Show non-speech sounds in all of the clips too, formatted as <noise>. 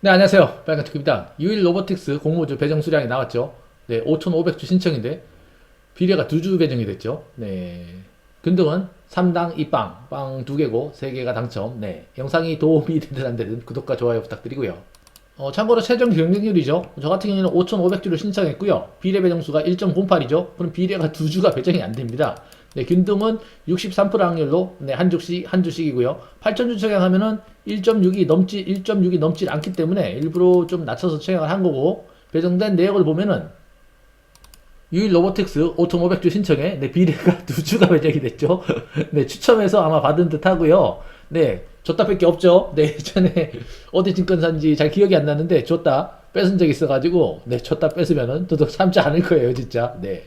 네, 안녕하세요. 빨간투입니다. 유일 로보틱스 공모주 배정 수량이 나왔죠. 네, 5,500주 신청인데, 비례가 두 주 배정이 됐죠. 네. 근등은 3당 2빵, 빵 2개고 3개가 당첨. 네. 영상이 도움이 되든 안 되든 구독과 좋아요 부탁드리고요. 어, 참고로 최종 경쟁률이죠. 저 같은 경우에는 5,500주를 신청했고요. 비례 배정수가 1.08이죠. 그럼 비례가 두 주가 배정이 안 됩니다. 네, 균등은 63% 확률로 네, 한 주씩 한 주씩이고요. 8,000주 청약하면은 1.6이 넘지 1.6이 넘지 않기 때문에 일부러 좀 낮춰서 청약을 한 거고 배정된 내역을 보면은 유일 로보틱스 5,500주 신청에 네, 비례가 <laughs> 두 주가 배정이 됐죠. <laughs> 네, 추첨해서 아마 받은 듯 하고요. 네, 줬다 뺄 게 없죠. 네, 예전에 어디 증권사인지 잘 기억이 안 나는데 줬다 뺏은 적이 있어가지고 네, 줬다 뺏으면은 도둑 삼지 않을 거예요, 진짜. 네.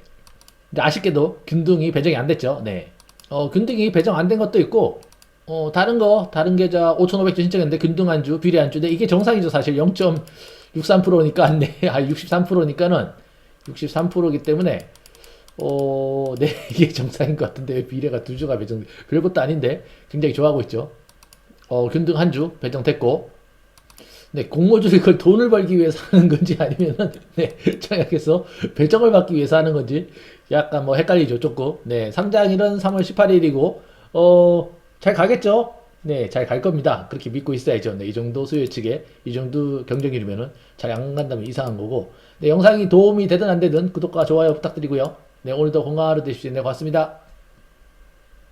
아쉽게도 균등이 배정이 안 됐죠. 네. 어, 균등이 배정 안 된 것도 있고, 어, 다른 거, 다른 계좌 5,500주 신청했는데 균등 한 주, 비례. 근데 이게 정상이죠, 사실. 0.63%니까, <laughs> 네. 아, 63%니까는 63%이기 때문에, 어, 네. <laughs> 이게 정상인 것 같은데 왜 비례가 두 주가 배정, 별것도 아닌데 굉장히 좋아하고 있죠. 어, 균등 한 주 배정됐고, 네, 공모주를 그걸 돈을 벌기 위해서 하는 건지 아니면은, 네, 청약해서 배정을 받기 위해서 하는 건지 약간 뭐 헷갈리죠, 조금. 네, 상장일은 3월 18일이고, 어, 잘 가겠죠? 네, 잘 갈 겁니다. 그렇게 믿고 있어야죠. 네, 이 정도 수요 측에, 이 정도 경쟁률이면은 잘 안 간다면 이상한 거고. 네, 영상이 도움이 되든 안 되든 구독과 좋아요 부탁드리고요. 네, 오늘도 건강한 하루 되십시오. 네, 고맙습니다.